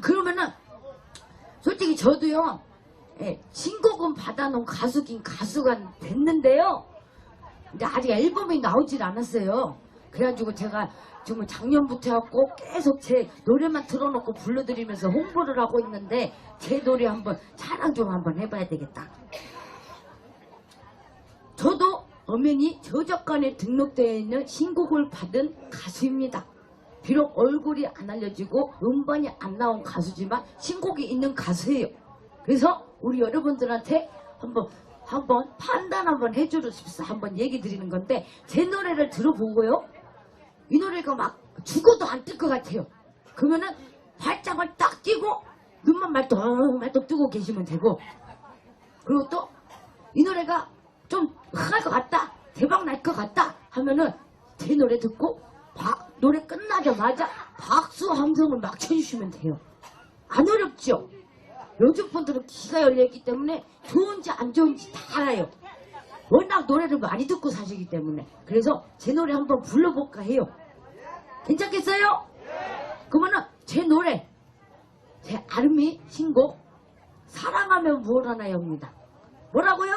그러면은 솔직히 저도요 예, 신곡은 받아놓은 가수긴 가수가 됐는데요. 근데 아직 앨범이 나오질 않았어요. 그래가지고 제가 정말 작년부터 해갖고 계속 제 노래만 틀어놓고 불러드리면서 홍보를 하고 있는데 제 노래 한번 자랑 좀 한번 해봐야 되겠다. 저도 엄연히 저작권에 등록되어 있는 신곡을 받은 가수입니다. 비록 얼굴이 안 알려지고 음반이 안 나온 가수지만 신곡이 있는 가수예요. 그래서 우리 여러분들한테 한번 한번 판단 한번 해주고 싶어서 한번 얘기 드리는 건데 제 노래를 들어보고요. 이 노래가 막 죽어도 안 뜰 것 같아요. 그러면은 발짝을 딱 띄고 눈만 말똥 말똥 뜨고 계시면 되고 그리고 또 이 노래가 좀 흥할 것 같다 대박 날 것 같다 하면은 제 노래 듣고 박- 노래 끝나자마자 박수 함성을 막 쳐주시면 돼요 안 어렵죠 요즘 분들은 귀가 열려있기 때문에 좋은지 안 좋은지 다 알아요 워낙 노래를 많이 듣고 사시기 때문에 그래서 제 노래 한번 불러볼까 해요 괜찮겠어요? 그러면은 제 노래 제 아름이 신곡 사랑하면 뭘 하나요입니다 뭐라고요?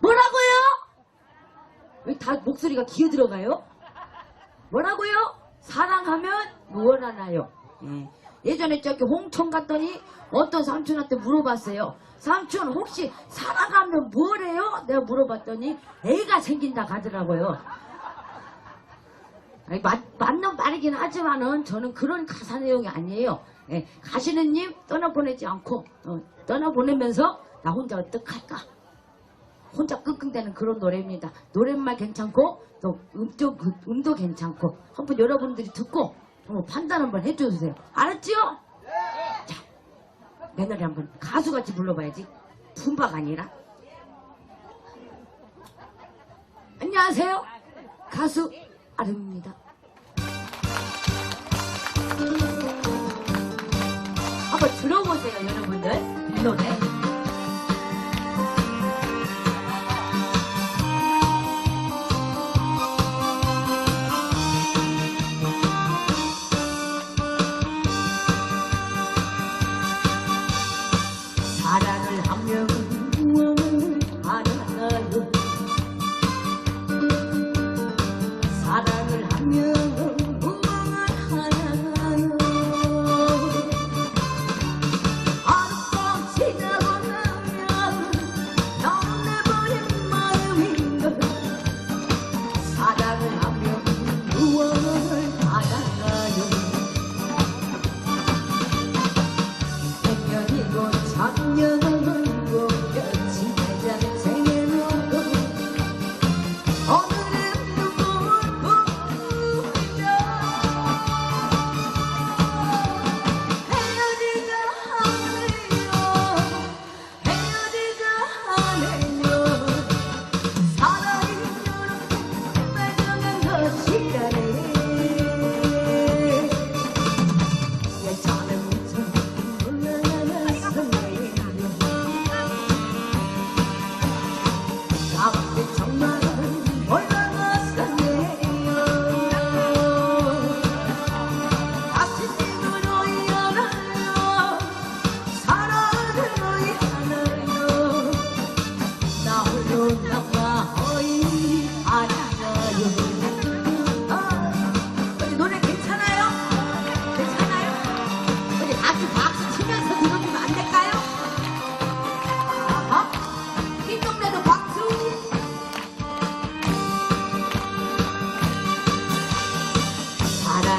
뭐라고요? 왜 다 목소리가 기어 들어가요? 뭐라고요? 사랑하면 무엇 하나요? 예. 예전에 저기 홍천 갔더니 어떤 삼촌한테 물어봤어요. 삼촌 혹시 사랑하면 뭐래요? 내가 물어봤더니 애가 생긴다 가더라고요. 아니, 맞, 맞는 말이긴 하지만은 저는 그런 가사 내용이 아니에요. 예, 가시는 님 떠나보내지 않고 어, 떠나보내면서 나 혼자 어떡할까? 혼자 끙끙대는 그런 노래입니다. 노랫말 괜찮고 또 음도, 음도 괜찮고 한번 여러분들이 듣고 한번 판단 한번 해주세요. 알았지요? 자, 내 노래 한번 가수같이 불러봐야지. 품바가 아니라. 안녕하세요. 가수 아름입니다. 한번 들어보세요, 여러분들. 이 노래. 작년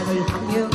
Hơn.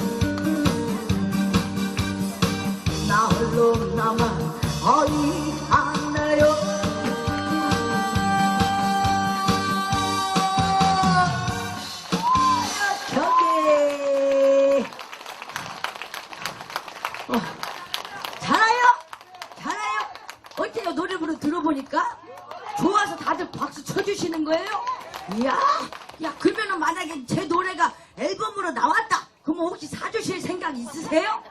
어때요 노래 부르 들어보니까 좋아서 다들 박수 쳐주시는 거예요 이야 야 그러면은 만약에 제 노래가 앨범으로 나왔다 그러면 혹시 사주실 생각 있으세요?